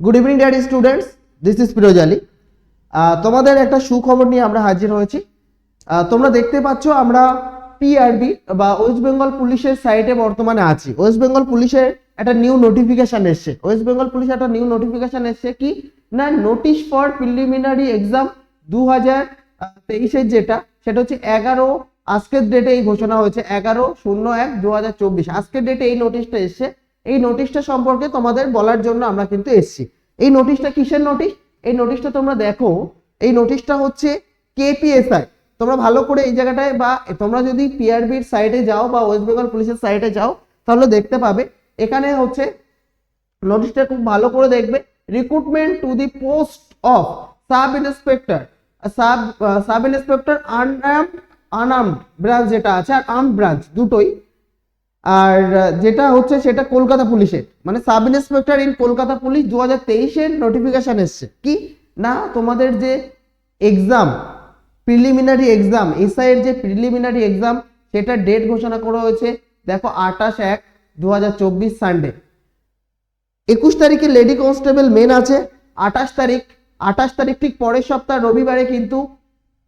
Good evening daddy students this is Firoz Ali তোমাদের একটা সুখবর নিয়ে আমরা হাজির হয়েছি। তোমরা দেখতে পাচ্ছ আমরা পিআরবি বা ওয়েস্ট বেঙ্গল পুলিশের সাইটে বর্তমানে আছি। ওয়েস্ট বেঙ্গল পুলিশের একটা নিউ নোটিফিকেশন এসছে। ওয়েস্ট বেঙ্গল পুলিশের একটা নিউ নোটিফিকেশন এসছে কি, না নোটিশ ফর প্রিলিমিনারি এক্সাম দু হাজার যেটা, সেটা হচ্ছে এগারো, আজকের ডেটে এই ঘোষণা হয়েছে এগারো শূন্য এক দু হাজার চব্বিশ। আজকের ডেটে এই নোটিশটা এসছে। এই নোটিশটা সম্পর্কে তোমাদের বলার জন্য আমরা কিন্তু এসছি। এই নোটিশটা কিসের নোটিশ এই নোটিশটা তোমরা দেখো, এই নোটিশটা হচ্ছে কেপিএসআই তোমরা ভালো করে এই জায়গাটায় বা তোমরা যদি পিআরবির সাইডে যাও বা ওয়েস্ট বেঙ্গল পুলিশের সাইডে যাও, তাহলে দেখতে পাবে, এখানে হচ্ছে নোটিশটা খুব ভালো করে দেখবে recruitment to the post of sub inspector sub sub inspector unarmed unarmed branch যেটা আছে, আর আর্ম ব্রাঞ্চ দুটোই আর যেটা হচ্ছে সেটা কলকাতা পুলিশের। মানে sub inspector in Kolkata police দু হাজার তেইশের নোটিফিকেশন এসছে। কি? না, তোমাদের যে এক্সাম প্রিলিমিনারি এক্সাম এসআই এর যে প্রিলিমিনারি এক্সাম সেটা ডেট ঘোষণা করা হয়েছে, দেখো, আঠাশ এক দু চব্বিশ সানডে একুশ তারিখে লেডি কনস্টেবল মেন আছে, আঠাশ তারিখ আঠাশ তারিখ ঠিক পরের সপ্তাহ, রবিবারে কিন্তু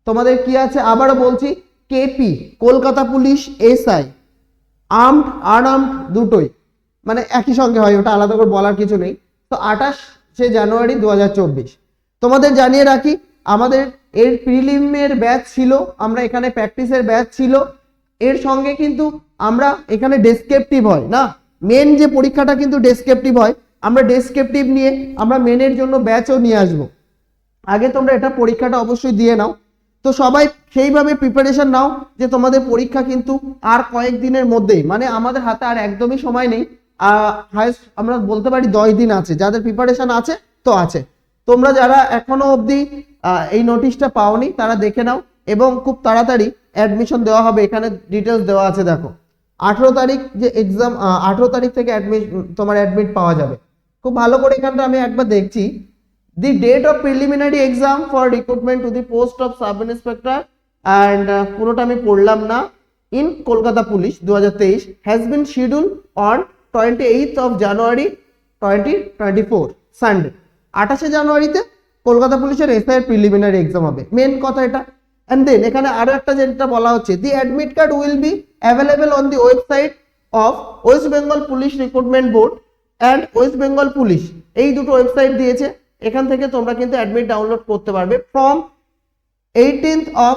তোমাদের কি আছে? আবারও বলছি KP Kolkata police SI armed unarmed দুটোই। মানে একই সঙ্গে হয়, ওটা আলাদা করে বলার কিছু নেই। তো আঠাশে জানুয়ারি দু হাজার চব্বিশ। তোমাদের জানিয়ে রাখি, আমাদের এর প্রিলিমের ব্যাচ ছিল, আমরা এখানে প্র্যাকটিসের ব্যাচ ছিল। এর সঙ্গে কিন্তু আমরা এখানে ডেসক্রিপটিভ হয়, না? মেন যে পরীক্ষাটা কিন্তু ডেসক্রিপটিভ হয়, আমরা ডেসক্রিপটিভ নিয়ে আমরা মেনের জন্য ব্যাচও নিয়ে আসব। আগে তোমরা এটা পরীক্ষাটা অবশ্যই দিয়ে নাও। তো সবাই সেইভাবে প্রিপারেশন নাও যে তোমাদের পরীক্ষা কিন্তু আর কয়েক দিনের মধ্যেই মানে আমাদের হাতে আর একদমই সময় নেই। হায়েস্ট আমরা বলতে পারি দশ দিন আছে, যাদের প্রিপারেশন আছে তো আছে। তোমরা যারা এখনও অবধি এই নোটিশটা পাওনি, তারা দেখে নাও এবং খুব তাড়াতাড়ি অ্যাডমিশন দেওয়া হবে। এখানে ডিটেলস দেওয়া আছে, দেখো। আঠেরো তারিখ যে এক্সাম আঠেরো তারিখ থেকে অ্যাডমিট তোমার অ্যাডমিট পাওয়া যাবে। খুব ভালো করে এখানটা আমি একবার দেখছি। The date of preliminary exam for recruitment to the post of sub inspector and uh, পুরোটা আমি পড়লাম না। In কলকাতা পুলিশ দু has been scheduled on 28th of January 2024 Sunday আঠাশে জানুয়ারিতে কলকাতা পুলিশের এসআই প্রিলিমিনারি এক্সাম হবে। মেন কথা এটা। অ্যান্ড দেন এখানে আরও একটা যেটা বলা হচ্ছে the admit card will be available on the website of West Bengal police recruitment board and West Bengal police এই দুটো ওয়েবসাইট দিয়েছে। এখান থেকে তোমরা কিন্তু অ্যাডমিট ডাউনলোড করতে পারবে from eighteenth of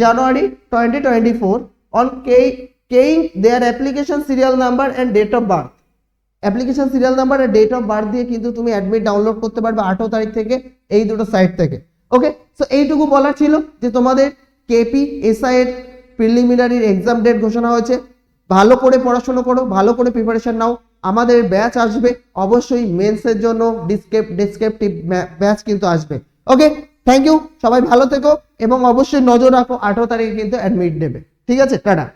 January twenty twenty four on K keying their application serial number and date of birth application serial number R date of birth দিয়ে কিন্তু তুমি অ্যাডমিট ডাউনলোড করতে পারবে আঠারো তারিখ থেকে এই দুটো সাইট থেকে। ওকে সো এইটুকু বলার ছিল যে তোমাদের কেপি এসআই এর প্রিলিমিনারির এক্সাম ডেট ঘোষণা হয়েছে। ভালো করে পড়াশোনা করো, ভালো করে প্রিপারেশন নাও। আমাদের ব্যাচ আসবে। অবশ্যই মেন্সের জন্য ডিসক্রিপ ডিসক্রিপটিভ ব্যাচ কিন্তু আসবে। ওকে থ্যাংক ইউ সবাই ভালো থেকো এবং অবশ্যই নজর রাখো, আঠারো তারিখে কিন্তু অ্যাডমিট নেবে। ঠিক আছে? টাটা।